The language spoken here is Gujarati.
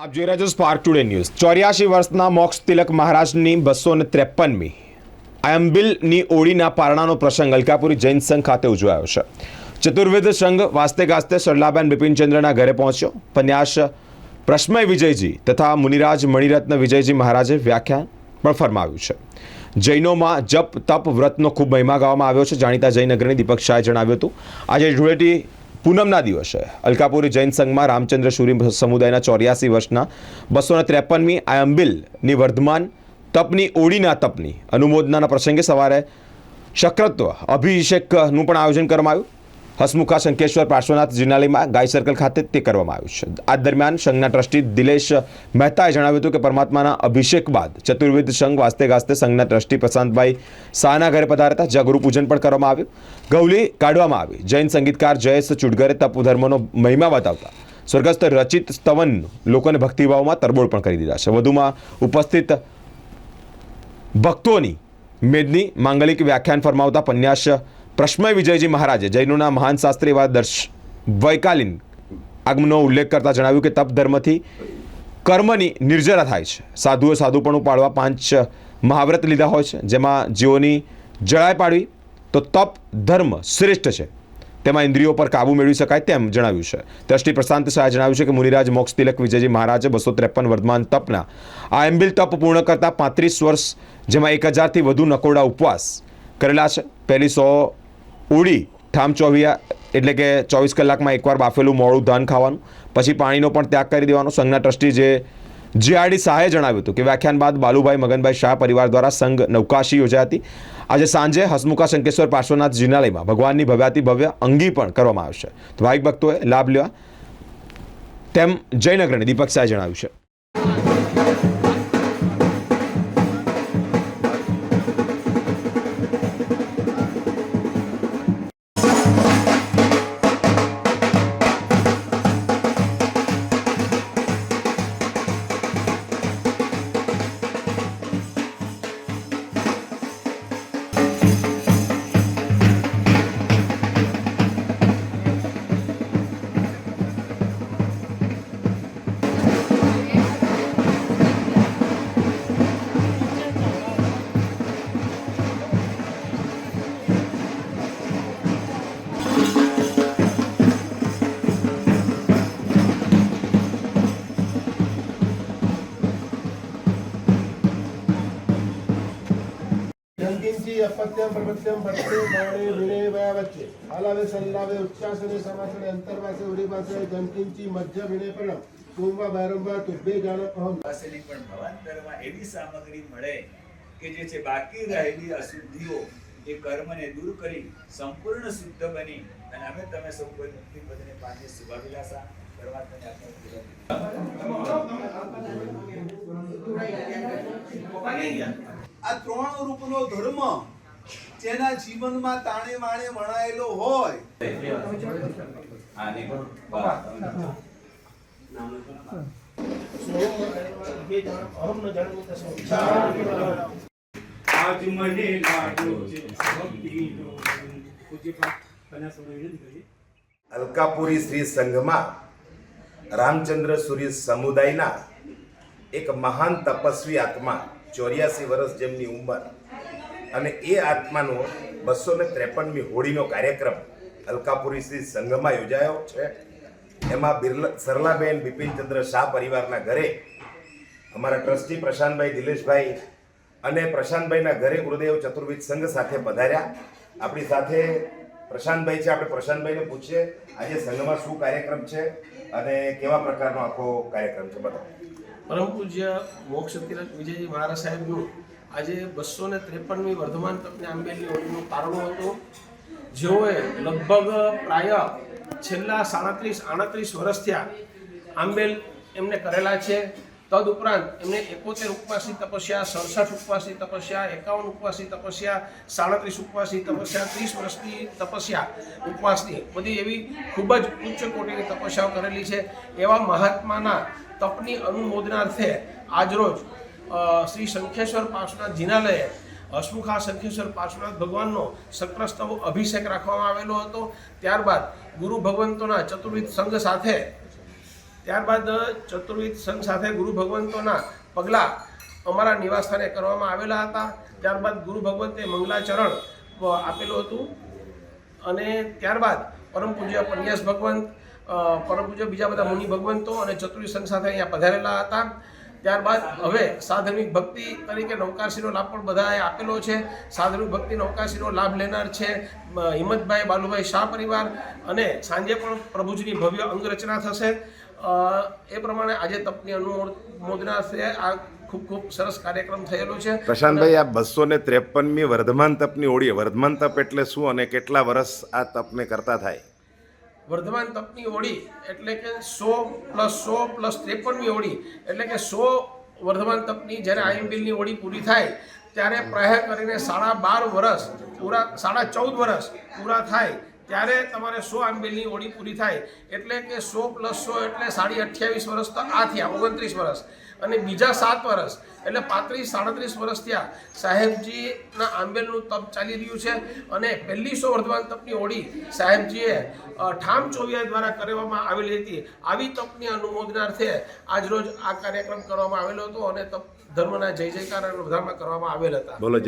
આપ જોઈ રહ્યા છો સ્પાર્ક ટુડે ન્યૂઝ ચોર્યાસી વર્ષના મોક્ષ તિલક મહારાજની બસો ને ત્રેપનમી આયંબિલની ઓળીના પારણાનો પ્રસંગ અલકાપુરી જૈન સંઘ ખાતે ઉજવાયો છે. ચતુર્વેદ સંઘ વાસ્તે ગાસ્તે સરલાબેન બિપિનચંદ્રના ઘરે પહોંચ્યો. પન્યાસ પ્રશ્મય વિજયજી તથા મુનિરાજ મણિરત્ન વિજયજી મહારાજે વ્યાખ્યાન પણ ફરમાવ્યું છે. જૈનોમાં જપ, તપ, વ્રતનો ખૂબ મહિમા ગાવામાં આવ્યો છે. જાણીતા જૈન અગ્રણી દીપક શાહે જણાવ્યું હતું. આજે ધૂળેટી પૂનમના દિવસે. અલકાપુરી જૈન સંઘમાં રામચંદ્ર સૂરી સમુદાયના ચોર્યાસી વર્ષના બસો ને ત્રેપનમી આયંબિલની વર્ધમાન તપની ઓળીના તપની અનુમોદનાના પ્રસંગે સવારે શક્રત્વ અભિષેકનું પણ આયોજન કરવામાં આવ્યું. હસમુખા શંકેશ્વર પાર્શ્વનાથ જિનાલયમાં ગાય સર્કલ ખાતે તે કરવામાં આવ્યું છે. આ દરમિયાન સંઘના ટ્રસ્ટી દિલેશ મહેતાએ જણાવ્યું હતું કે પરમાત્માના અભિષેક બાદ ચતુર્વિધ સંઘ વાસ્તે ગાસ્તે સંઘના ટ્રસ્ટી પ્રશાંતભાઈ શાહના ઘરે પધાર્યા હતા જ્યાં પણ કરવામાં આવ્યું. ગૌલી કાઢવામાં આવી. જૈન સંગીતકાર જયેશ ચુડગરે તપ ધર્મનો મહિમા બતાવતા સ્વર્ગસ્થ રચિત સ્તવન લોકોને ભક્તિભાવમાં તરબોળ પણ કરી દીધા છે. વધુમાં ઉપસ્થિત ભક્તોની મેદની માંગલિક વ્યાખ્યાન ફરમાવતા પન્યાસ પ્રશ્મય વિજયજી મહારાજે, જૈનોના મહાન શાસ્ત્રી એવા દર્શ, વૈકાલીન આગમનો ઉલ્લેખ કરતા જણાવ્યું કે તપ ધર્મથી કર્મની નિર્જરા થાય છે. સાધુએ સાધુપણું પાળવા પાંચ મહાવ્રત લીધા હોય છે. જેમાં જીવોની જળાઈ પાડવી તો તપ ધર્મ શ્રેષ્ઠ છે. તેમાં ઇન્દ્રિયો પર કાબુ મેળવી શકાય તેમ જણાવ્યું છે. દ્રષ્ટિ પ્રશાંત શાહે જણાવ્યું છે કે મુનિરાજ મોક્ષ તિલક વિજયજી મહારાજે બસો ત્રેપન વર્ધમાન તપના આ એમ્બિલ તપ પૂર્ણ કરતા પાંત્રીસ વર્ષ જેમાં એક હજારથી વધુ નકોડા ઉપવાસ કરેલા છે. પહેલી સો ઉડી ઠામ ચોવિયા, એટલે કે ચોવીસ કલાકમાં એકવાર બાફેલું મોડું ધાન ખાવાનું, પછી પાણીનો પણ ત્યાગ કરી દેવાનો સંઘના ટ્રસ્ટી જે જીઆરડી શાહે જણાવ્યું હતું કે વ્યાખ્યાન બાદ બાલુભાઈ મગનભાઈ શાહ પરિવાર દ્વારા સંઘ નૌકાશી યોજાઈ હતી. આજે સાંજે હસમુખા શંકેશ્વર પાર્શ્વનાથ જિનાલયમાં ભગવાનની ભવ્યાતિ ભવ્ય અંગી પણ કરવામાં આવશે તો ભાવિક ભક્તોએ લાભ લેવા તેમ જયનગરની દીપક શાહે જણાવ્યું છે. જંકિંચી અપત્યમ પ્રપત્યમ પટ્ટે બાણે વિણે વયા વચ્ચે. હાલાવે સલ્લાવે ઉચ્ચાસને સમાસને અંતરવાસે ઉડીવાસે જંકિંચી મધ્ય વિણે પ્રણમ કુંભા બારંબા તુભ્યે જાણ અહમ. પાસેની પણ ભવાંતરમાં એવી સામગ્રી મળે કે જે છે બાકી રહેલી અશુદ્ધિઓ એ કર્મને દૂર કરી સંપૂર્ણ શુદ્ધ બની. અને અમે તમે સૌ કોઈ મુક્તિ પદને પામીએ શુભાભિલાષા પરમાત્માને આપણે આ ત્રણ રૂપનો ધર્મ જેના જીવનમાં તાણે માણે વણાયેલો હોય. આજ મને લાગ્યો છે ભક્તિનો પૂજ્યપાઠ કન્યા સૌને વિનંતી કરીએ. અલકાપુરી શ્રી સંઘમાં રામચંદ્ર સૂર્ય સમુદાયના એક મહાન તપસ્વી આત્મા ચોર્યાસી વર્ષ જેમની ઉંમર અને એ આત્માનો બસો ને ત્રેપનમી હોળીનો કાર્યક્રમ અલકાપુરી શ્રી સંઘમાં યોજાયો છે. એમાં બિરલા, સરલાબેન, બિપિનચંદ્ર શાહ પરિવારના ઘરે અમારા ટ્રસ્ટી પ્રશાંતભાઈ દિલેશભાઈ અને પ્રશાંતભાઈના ઘરે ગુરુદેવ ચતુર્વિધ સંઘ સાથે પધાર્યા. આપણી સાથે પ્રશાંતભાઈ છે. આપણે પ્રશાંતભાઈને પૂછીએ, આજે સંઘમાં શું કાર્યક્રમ છે? અને કેવા પ્રકારનો આખો કાર્યક્રમ છે? બતાવો. પરમ પૂજ્ય મોક્ષ તિલક વિજયજી મહારાજ સાહેબનું આજે બસો ને ત્રેપનમી વર્ધમાન તપને આંબેલની હોળીનું કારણો હતું. જેઓએ લગભગ પ્રાય છેલ્લા સાડત્રીસ, આડત્રીસ વર્ષ થયા આંબેલ એમને કરેલા છે. તદ ઉપરાંત એમને એકોતેર ઉપવાસી તપસ્યા, સડસઠ ઉપવાસી તપસ્યા, એકાવન ઉપવાસી તપસ્યા, સાડત્રીસ ઉપવાસી તપસ્યા, ત્રીસ વર્ષની તપસ્યા ઉપવાસની. બધી એવી ખૂબ જ ઉચ્ચ કોટીની તપસ્યાઓ કરેલી છે. એવા મહાત્માના તપની અનુમોદનાર્થે આજરોજ શ્રી શંખેશ્વર પાર્શ્વનાથ જિનાલયે, હસમુખા શંખેશ્વર પાર્શ્વનાથ ભગવાનનો સક્રસ્તવ અભિષેક રાખવામાં આવેલો હતો. ત્યારબાદ ગુરુ ભગવંતોના ચતુર્વિધ સંઘ સાથે ત્યારબાદ ચતુર્વિધ સંઘ સાથે ગુરુ ભગવંતોના પગલાં અમારા નિવાસસ્થાને કરવામાં આવેલા હતા. ત્યારબાદ ગુરુ ભગવંતે મંગલાચરણ આપેલું હતું અને ત્યારબાદ પરમ પૂજ્ય પન્યાસ ભગવંત પરમ પૂજ્ય બીજા બધા મુનિ ભગવંતો અને ચતુર્વિધ સંઘ સાથે અહીંયા પધારેલા હતા. ત્યારબાદ હવે સાધનિક ભક્તિ તરીકે નૌકાશીનો લાભ પણ બધાએ આપેલો છે. સાધનિક ભક્તિ નૌકાશીનો લાભ લેનાર છે હિંમતભાઈ બાલુભાઈ શાહ પરિવાર અને સાંજે પણ પ્રભુજીની ભવ્ય અંગરચના થશે. એ પ્રમાણે આજે તપની અનુમોદના છે આ ખૂબ ખૂબ સરસ કાર્યક્રમ થયેલો છે. પ્રશાંતભાઈ આ બસો ને ત્રેપનમી વર્ધમાન તપની ઓળી વર્ધમાન તપ એટલે શું અને કેટલા વર્ષ આ તપને કરતા થાય? વર્ધમાન તપની ઓળી એટલે કે સો પ્લસ સો પ્લસ ત્રેપનમી ઓળી એટલે કે સો વર્ધમાન તપની જ્યારે આઈએમબીલની ઓળી પૂરી થાય ત્યારે પ્રાય કરીને સાડા બાર વર્ષ પૂરા સાડા ચૌદ વર્ષ પૂરા થાય. ત્યારે તમારે સો આંબેલની ઓળી પૂરી થાય એટલે કે સો પ્લસ સો એટલે સાડી અઠ્યાવીસ વર્ષ તો આ થયા ઓગણત્રીસ વર્ષ. અને બીજા સાત વર્ષ એટલે પાંત્રીસ સાડત્રીસ વર્ષ થયા સાહેબજીના આંબેલનું તપ ચાલી રહ્યું છે અને પહેલી સો વર્ધમાન તપની ઓળી સાહેબજીએ ઠામ ચોવિયા દ્વારા કરવામાં આવેલી હતી. આવી તપની અનુમોદનાર્થે આજરોજ આ કાર્યક્રમ કરવામાં આવેલો હતો અને તપ ધર્મના જય જયકાર અને વધારણા કરવામાં આવેલ હતા. બોલો